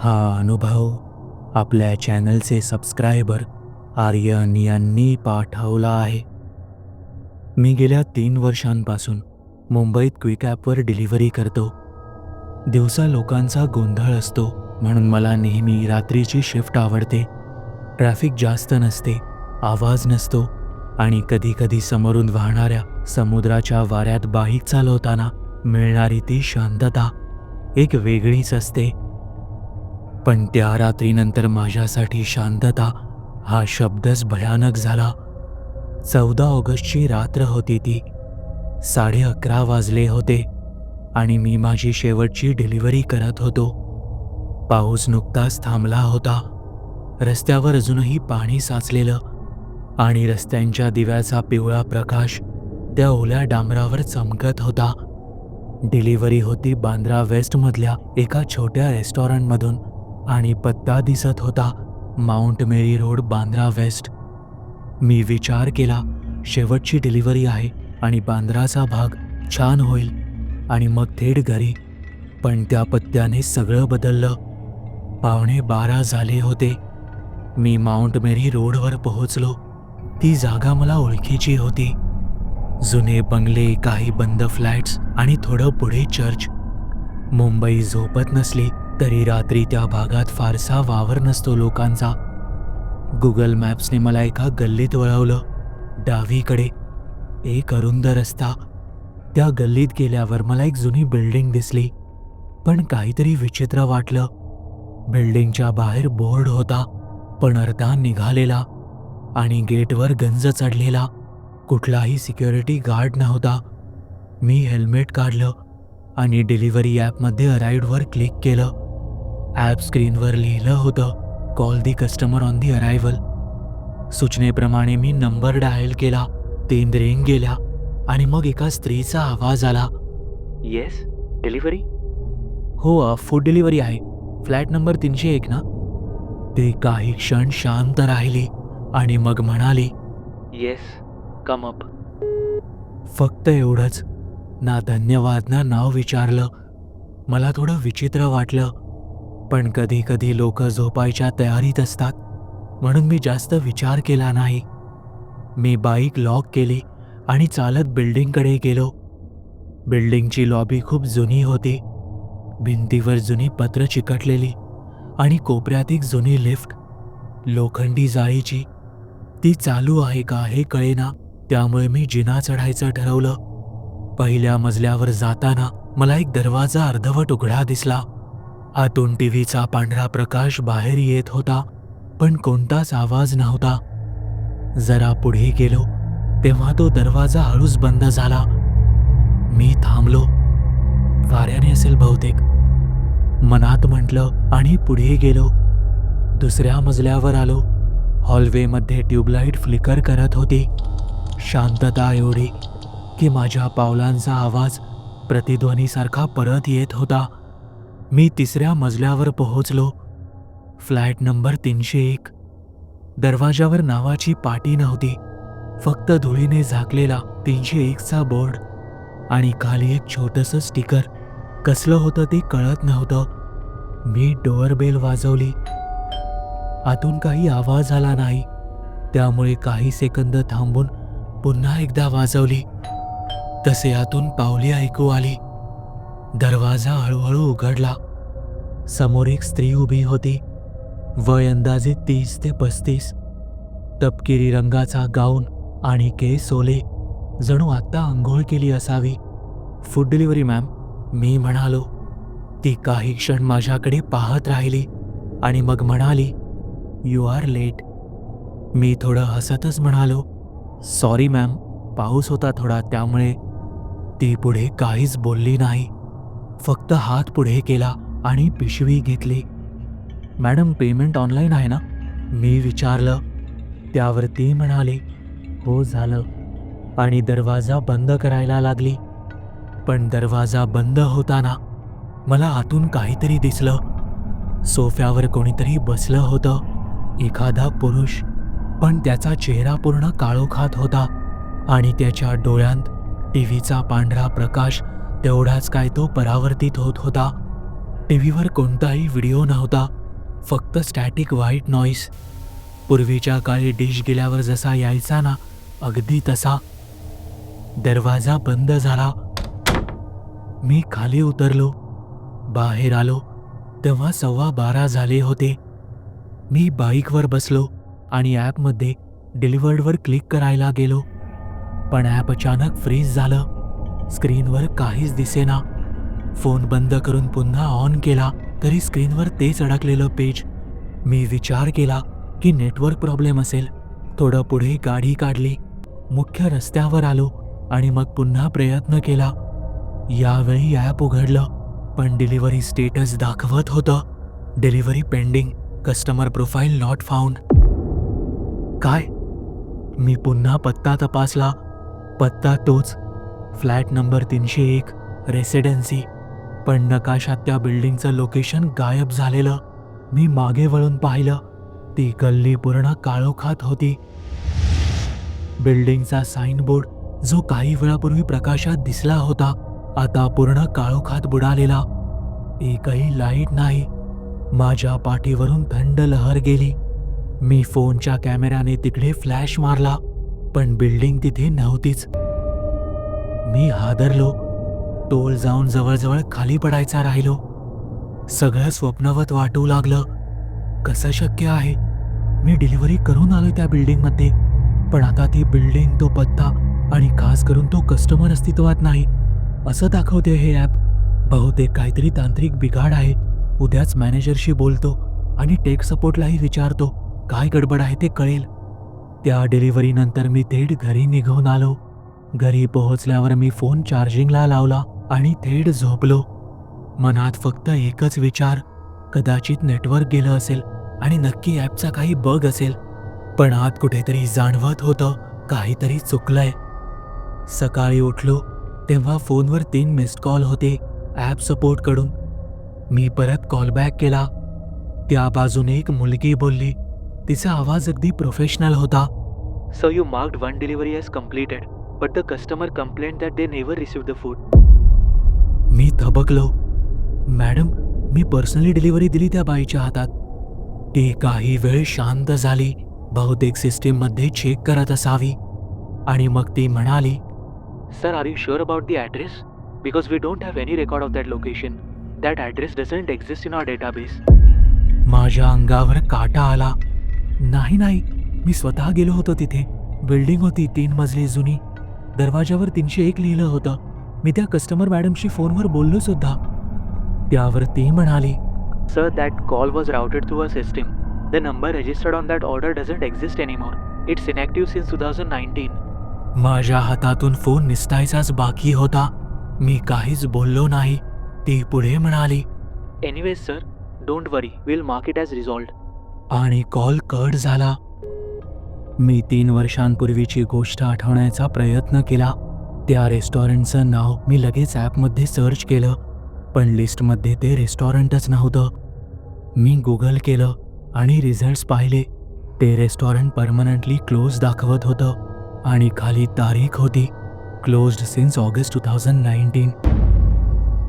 हा अनुभव आपल्या चॅनलचे सबस्क्रायबर आर्यन यांनी पाठवला आहे. मी गेल्या तीन वर्षांपासून मुंबईत क्विक ॲपवर डिलिव्हरी करतो. दिवसा लोकांचा गोंधळ असतो म्हणून मला नेहमी रात्रीची शिफ्ट आवडते. ट्रॅफिक जास्त नसते आवाज नसतो आणि कधीकधी समोरून वाहणाऱ्या समुद्राच्या वाऱ्यात बाईक चालवताना मिळणारी ती शांतता एक वेगळीच असते. पण त्या रात्रीनंतर माझ्यासाठी शांतता हा शब्दच भयानक झाला. चौदा ऑगस्टची रात्र होती ती. साडे अकरा वाजले होते आणि मी माझी शेवटची डिलिव्हरी करत होतो. पाऊस नुकताच थांबला होता. रस्त्यावर अजूनही पाणी साचलेलं आणि रस्त्यांच्या दिव्याचा पिवळा प्रकाश त्या ओल्या डांबरावर चमकत होता. डिलिव्हरी होती बांद्रा वेस्टमधल्या एका छोट्या रेस्टॉरंटमधून. आणि पत्ता दिसत होता Mount Mary road Bandra west. मी विचार केला शेवटची डिलिव्हरी आहे आणि बांद्राचा भाग छान होईल आणि मग थेट घरी. पण त्या पत्त्याने सगळं बदललं. पावणे बारा झाले होते. मी माउंट मेरी रोडवर पोहोचलो. ती जागा मला ओळखीची होती. जुने बंगले काही बंद फ्लॅट्स आणि थोडं पुढे चर्च. मुंबई झोपत नसली तरी रात्री त्या भागात फारसा वावर नसतो लोकांचा. गुगल मॅप्सने मला एका गल्लीत वळवलं. डावीकडे एक अरुंद रस्ता. त्या गल्लीत गेल्यावर मला एक जुनी बिल्डिंग दिसली. पण काहीतरी विचित्र वाटलं. बिल्डिंगच्या बाहेर बोर्ड होता. पण अर्धा निघालेला आणि गेटवर गंज चढलेला. कुठलाही सिक्युरिटी गार्ड नव्हता. मी हेल्मेट काढलं आणि डिलिव्हरी ॲपमध्ये अराईडवर क्लिक केलं. ॲप स्क्रीनवर लिहिलं होतं call the customer on the arrival सूचनेप्रमाणे मी नंबर डायल केला तीन रिंग गेल्या आणि मग एका स्त्रीचा आवाज आला. येस डिलिव्हरी हो फूड डिलिव्हरी आहे. फ्लॅट नंबर तीनशे एक ना? ते काही क्षण शांत राहिली आणि मग म्हणाली येस कम अप फक्त एवढंच. ना धन्यवाद ना नाव विचारलं. मला थोडं विचित्र वाटलं. पण कधी कधी लोक झोपायच्या तयारीत असतात. म्हणून मी जास्त विचार केला नाही. मी बाईक लॉक केली आणि चालत बिल्डिंगकडे गेलो. बिल्डिंगची लॉबी खूप जुनी होती. भिंतीवर जुनी पत्र चिकटलेली आणि कोपऱ्यात एक जुनी लिफ्ट लोखंडी जाळीची. ती चालू आहे का हे कळेना त्यामुळे मी जिना चढायचं ठरवलं. पहिल्या मजल्यावर जाताना मला एक दरवाजा अर्धवट उघडा दिसला. आतून टीव्हीचा पांढरा प्रकाश बाहेर येत होता पण कोणताच आवाज नव्हता. जरा पुढे गेलो तेव्हा तो दरवाजा हळूच बंद झाला. मी थांबलो. वाऱ्याने असेल बहुतेक. मनात म्हटलं आणि पुढे गेलो. दुसऱ्या मजल्यावर आलो. हॉलवेमध्ये ट्यूबलाईट फ्लिकर करत होती. शांतता एवढी की माझ्या पावलांचा आवाज प्रतिध्वनीसारखा परत येत होता. मी तिसऱ्या मजल्यावर पोहोचलो. फ्लॅट नंबर तीनशे एक. दरवाजावर नावाची पाटी नव्हती. फक्त धुळीने झाकलेला तीनशे एकचा बोर्ड आणि खाली एक छोटंसं स्टिकर. कसलं होतं ते कळत नव्हतं. मी डोअरबेल वाजवली. आतून काही आवाज आला नाही. त्यामुळे काही सेकंद थांबून पुन्हा एकदा वाजवली. तसे आतून पावली ऐकू आली. दरवाजा हळूहळू उघडला. समोर एक स्त्री उभी होती. वय अंदाजे तीस ते पस्तीस. तपकिरी रंगाचा गाऊन आणि केस ओले. जणू आत्ता आंघोळ केली असावी. फूड डिलिव्हरी मॅम मी म्हणालो ती काही क्षण माझ्याकडे पाहत राहिली आणि मग म्हणाली यू आर लेट मी थोडं हसतच म्हणालो सॉरी मॅम पाऊस होता थोडा त्यामुळे ती पुढे काहीच बोलली नाही. फक्त हात पुढे केला आणि पिशवी घेतली. मॅडम पेमेंट ऑनलाईन आहे ना? मी विचारलं. त्यावर ती म्हणाली हो झालं. आणि दरवाजा बंद करायला लागली. पण दरवाजा बंद होताना मला आतून काहीतरी दिसलं. सोफ्यावर कोणीतरी बसलं होतं. एखादा पुरुष पण त्याचा चेहरा पूर्ण काळोखात होता. आणि त्याच्या डोळ्यांत टीव्हीचा पांढरा प्रकाश तेवढाच काय तो परावर्तित होत होता. व्हीवर कोणताही व्हिडिओ नव्हता फक्त स्टॅटिक व्हाईट नॉईस पूर्वीच्या काळी डिश गेल्यावर जसा यायचा ना अगदी तसा. दरवाजा बंद झाला. मी खाली उतरलो. बाहेर आलो. तेव्हा सव्वा बारा झाले होते. मी बाईकवर बसलो आणि ॲपमध्ये डिलिव्हर्डवर क्लिक करायला गेलो. पण ॲप अचानक फ्रीज झालं. स्क्रीनवर काहीच दिसेना. फोन बंद करून पुन्हा ऑन केला तरी स्क्रीनवर तेच अडकलेलं पेज. मी विचार केला की नेटवर्क प्रॉब्लेम असेल. थोडं पुढे गाडी काढली. मुख्य रस्त्यावर आलो आणि मग पुन्हा प्रयत्न केला. यावेळी ॲप उघडलं पण डिलिव्हरी स्टेटस दाखवत होतं. Delivery pending customer profile not found काय? मी पुन्हा पत्ता तपासला. पत्ता तोच. फ्लॅट नंबर तीनशे एक रेसिडेन्सी पण नकाशात त्या बिल्डिंगचं लोकेशन गायब झालेलं. मी मागे वळून पाहिलं. ती गल्ली पूर्ण काळोखात होती. बिल्डिंगचा साईनबोर्ड जो काही वेळापूर्वी प्रकाशात दिसला होता आता पूर्ण काळोखात बुडालेला. एकही लाइट नाही. माझ्या पाठीवरून थंड लहर गेली. मी फोनच्या कॅमेऱ्याने तिकडे फ्लॅश मारला पण बिल्डिंग तिथे नव्हतीच. मी हादरलो. टोल जाऊन जवळजवळ खाली पडायचा राहिलो. सगळं स्वप्नवत वाटू लागलं. कसं शक्य आहे? मी डिलिव्हरी करून आलोय त्या बिल्डिंगमध्ये. पण आता ती बिल्डिंग तो पत्ता आणि खास करून तो कस्टमर अस्तित्वात नाही. असं दाखवते हे ॲप. बहुतेक काहीतरी तांत्रिक बिघाड आहे. उद्याच मॅनेजरशी बोलतो आणि टेक सपोर्टलाही विचारतो काय गडबड आहे ते कळेल. त्या डिलिव्हरीनंतर मी थेट घरी निघून आलो. घरी पोहोचल्यावर मी फोन चार्जिंगला लावला. आणि थेट झोपलो. मनात फक्त एकच विचार कदाचित नेटवर्क गेलं असेल आणि नक्की ॲपचा काही बग असेल. पण आत कुठेतरी जाणवत होतं काहीतरी चुकलंय. सकाळी उठलो तेव्हा फोनवर तीन मिस्ड कॉल होते ॲप सपोर्टकडून मी परत कॉल बॅक केला. त्या बाजूने एक मुलगी बोलली. तिचा आवाज अगदी प्रोफेशनल होता. So you marked one delivery as completed but the customer complaint that they never receive the food मी थबकलो. मॅडम मी पर्सनली डिलिव्हरी दिली त्या बाईच्या हातात. ती काही वेळ शांत झाली बहुतेक सिस्टीममध्ये चेक करत असावी. आणि मग ती म्हणाली sir are you sure about the address? Because we don't have any record of that location. That address doesn't exist in our database. माझ्या अंगावर काटा आला. नाही नाही. मी स्वतः गेलो होतो तिथे. बिल्डिंग होती तीन मजली जुनी. दरवाजावर तीनशे एक लिहिलं होतं. मी त्या कस्टमर मॅडमशी फोनवर बोललो सुद्धा. त्यावर ती म्हणाली sir that call was routed through a system the number registered on that order doesn't exist anymore it's inactive since two thousand nineteen माझ्या हातातून फोन निसटायचाच बाकी होता. मी काहीच बोललो नाही. ती पुढे म्हणाली anyways sir don't worry will mark it as resolved आणि कॉल कट झाला. मी तीन वर्षांपूर्वीची गोष्ट आठवण्याचा प्रयत्न केला. त्या रेस्टॉरंटचं नाव मी लगेच ॲपमध्ये सर्च केलं पण लिस्टमध्ये ते रेस्टॉरंटच नव्हतं. मी गुगल केलं आणि रिझल्ट्स पाहिले. ते रेस्टॉरंट परमनंटली क्लोज दाखवत होतं आणि खाली तारीख होती closed since August two thousand nineteen.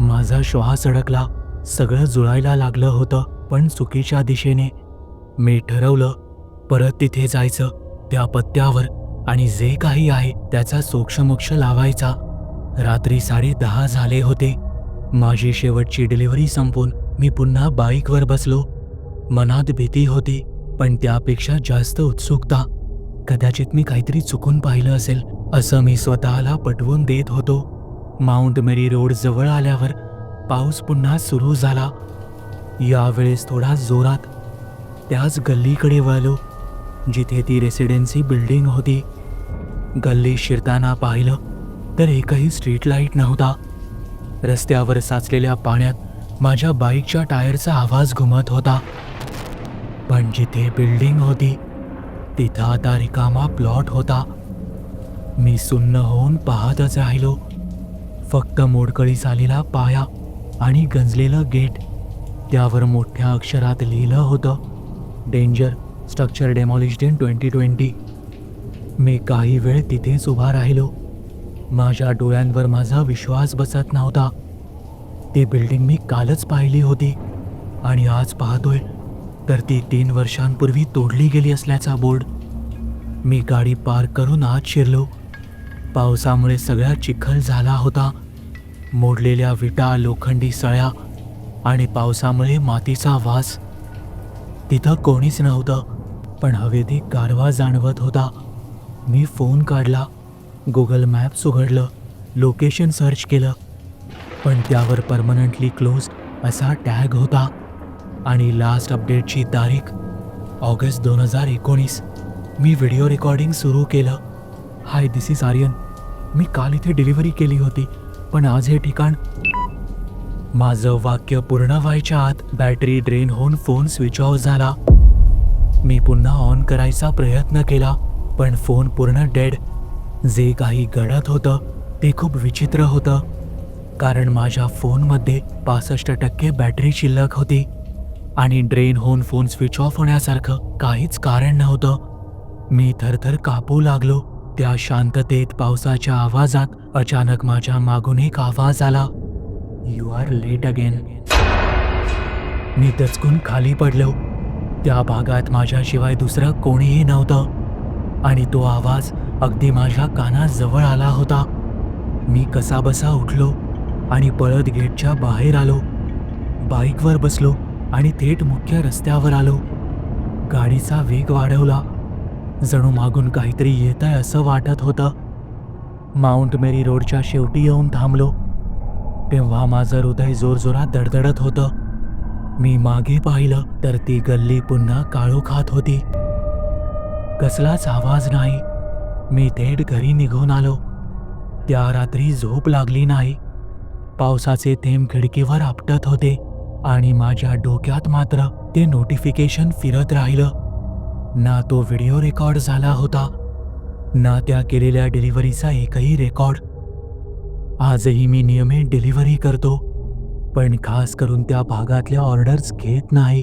माझा श्वास अडकला सगळं जुळायला लागलं होतं पण चुकीच्या दिशेने. मी ठरवलं परत तिथे जायचं त्या पत्त्यावर. आणि जे काही आहे त्याचा सोक्षमोक्ष लावायचा. रात्री साडे दहा झाले होते. माझी शेवटची डिलिव्हरी संपून मी पुन्हा बाईकवर बसलो. मनात भीती होती पण त्यापेक्षा जास्त उत्सुकता. कदाचित मी काहीतरी चुकून पाहिलं असेल असं मी स्वतःला पटवून देत होतो. माउंट मेरी रोड जवळ आल्यावर पाऊस पुन्हा सुरू झाला. यावेळेस थोडा जोरात त्याच गल्लीकडे वळलो जिथे ती रेसिडेन्सी बिल्डिंग होती. गल्ली शिरताना पाहिलं तर एकही स्ट्रीट लाइट नव्हता. रस्त्यावर साचलेल्या पाण्यात माझ्या बाईकच्या टायरचा आवाज घुमत होता. पण जिथे बिल्डिंग होती तिथं आता रिकामा प्लॉट होता. मी सुन्न होऊन पाहतच राहिलो. फक्त मोडकळी झालेला पाया आणि गंजलेलं गेट त्यावर मोठ्या अक्षरात लिहिलं होतं danger structure demolished in twenty twenty मी काही वेळ तिथेच उभा राहिलो. माझ्या डोळ्यांवर माझा विश्वास बसत नव्हता. ती बिल्डिंग मी कालच पाहिली होती आणि आज पाहतोय तर ती तीन वर्षांपूर्वी तोडली गेली असल्याचा बोर्ड. मी गाडी पार करून आत शिरलो. पावसामुळे सगळा चिखल झाला होता. मोडलेल्या विटा लोखंडी सळ्या आणि पावसामुळे मातीचा वास. तिथं कोणीच नव्हतं पण हवेत गारवा जाणवत होता. मी फोन काढला. गुगल मॅप्स उघडलं. लोकेशन सर्च केलं. पण त्यावर परमनंटली क्लोज असा टॅग होता. आणि लास्ट अपडेटची तारीख ऑगस्ट दोन हजार एकोणीस. मी व्हिडिओ रेकॉर्डिंग सुरू केलं. हाय दिस इज आर्यन मी काल इथे डिलिव्हरी केली होती पण आज हे ठिकाण माझं वाक्य पूर्ण व्हायच्या आत बॅटरी ड्रेन होऊन फोन स्विच ऑफ झाला. मी पुन्हा ऑन करायचा प्रयत्न केला. पण फोन पूर्ण डेड. जे काही घडत होतं ते खूप विचित्र होतं. कारण माझ्या फोनमध्ये पासष्ट टक्के बॅटरी शिल्लक होती. आणि ड्रेन होऊन फोन स्विच ऑफ होण्यासारखं काहीच कारण नव्हतं. मी थरथर कापू लागलो. त्या शांततेत पावसाच्या आवाजात अचानक माझ्या मागून एक आवाज आला. यू आर लेट अगेन मी दचकून खाली पडलो. त्या भागात माझ्याशिवाय दुसरं कोणीही नव्हतं. आणि तो आवाज अगदी माझ्या कानाजवळ आला होता. मी कसाबसा उठलो आणि पळत गेटच्या बाहेर आलो. बाईकवर बसलो आणि थेट मुख्य रस्त्यावर आलो. गाडीचा वेग वाढवला. जणू मागून काहीतरी येत आहे असं वाटत होतं. माउंट मेरी रोडच्या शेवटी येऊन थांबलो. तेव्हा माझं हृदय जोरजोरात दडदडत होतं. मी मागे पाहिलं तर ती गल्ली पुन्हा काळोखात होती. कसलाच आवाज नाही. मी थेट घरी निघून आलो. त्या रात्री झोप लागली नाही. पावसाचे थेंब खिडकीवर आपटत होते आणि माझ्या डोक्यात मात्र ते नोटिफिकेशन फिरत राहिलं. ना तो व्हिडिओ रेकॉर्ड झाला होता ना त्या केलेल्या डिलिव्हरीचा एकही रेकॉर्ड आजही मी नियमित डिलिव्हरी करतो पण खास करून त्या भागातल्या ऑर्डर्स घेत नाही.